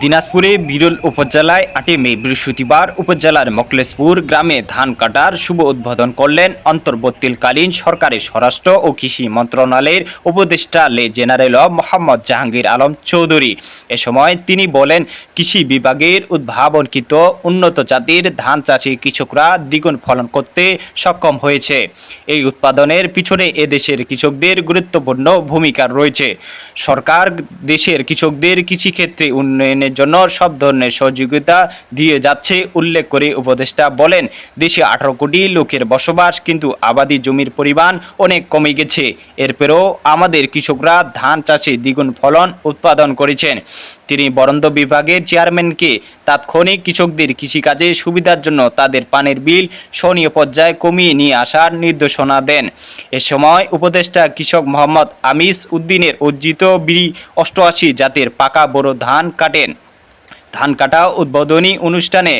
দিনাজপুরে বিরল উপজেলায় আটই মে বৃহস্পতিবার উপজেলার মকলেশপুর গ্রামে ধান কাটার শুভ উদ্বোধন করলেন অন্তর্বর্তীকালীন সরকারের স্বরাষ্ট্র ও কৃষি মন্ত্রণালয়ের উপদেষ্টা লে জেনারেল মোহাম্মদ জাহাঙ্গীর আলম চৌধুরী। এ সময় তিনি বলেন, কৃষি বিভাগের উদ্ভাবনকৃত উন্নত জাতির ধান চাষি কৃষকরা দ্বিগুণ ফলন করতে সক্ষম হয়েছে। এই উৎপাদনের পিছনে এদেশের কৃষকদের গুরুত্বপূর্ণ ভূমিকা রয়েছে। সরকার দেশের কৃষকদের কৃষিক্ষেত্রে উন্নয়নের জন্য সব ধরনের সহযোগিতা দিয়ে যাচ্ছে, উল্লেখ করে উপদেষ্টা বলেন। দেশে আঠারো কোটি লোকের বসবাস, কিন্তু আবাদি জমির পরিমাণ অনেক কমে গেছে। এরপরেও আমাদের কৃষকরা ধান চাষে দ্বিগুণ ফলন উৎপাদন করেছেন। তিনি বরন্দ বিভাগের চেয়ারম্যানকে তাৎক্ষণিক কৃষকদের কৃষিকাজে সুবিধার জন্য তাদের পানির বিল সহনীয় পর্যায়ে কমিয়ে নিয়ে আসার নির্দেশনা দেন। এ সময় উপদেষ্টা কৃষক মোহাম্মদ আমিস উদ্দিনের অর্জিত বিড়ি অষ্টআশি জাতের পাকা বড় ধান কাটেন। ধান কাটা উদ্বোধনী অনুষ্ঠানে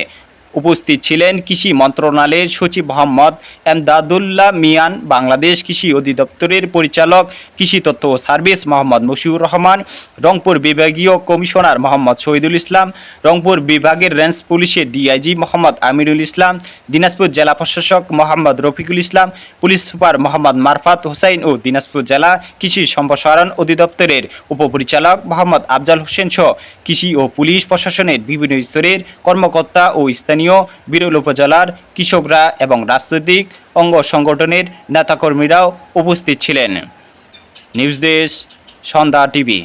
উপস্থিত ছিলেন কৃষি মন্ত্রণালয়ের সচিব মোহাম্মদ এমদাদুল্লাহ মিয়ান, বাংলাদেশ কৃষি অধিদপ্তরের পরিচালক, কৃষি তথ্য সার্ভিস মোহাম্মদ মশিউর রহমান, রংপুর বিভাগীয় কমিশনার মোহাম্মদ শহীদুল ইসলাম, রংপুর বিভাগের রেঞ্জ পুলিশের ডিআইজি মোহাম্মদ আমিরুল ইসলাম, দিনাজপুর জেলা প্রশাসক মোহাম্মদ রফিকুল ইসলাম, পুলিশ সুপার মোহাম্মদ মারফাত হোসাইন ও দিনাজপুর জেলা কৃষি সম্প্রসারণ অধিদপ্তরের উপপরিচালক মোহাম্মদ আফজাল হোসেন সহ কৃষি ও পুলিশ প্রশাসনের বিভিন্ন স্তরের কর্মকর্তা ও স্থানীয় বিরল উপজেলার কৃষকরা এবং রাজনৈতিক অঙ্গ সংগঠনের নেতাকর্মীরাও উপস্থিত ছিলেন। নিউজ দেশ সন্ধ্যা টিভি।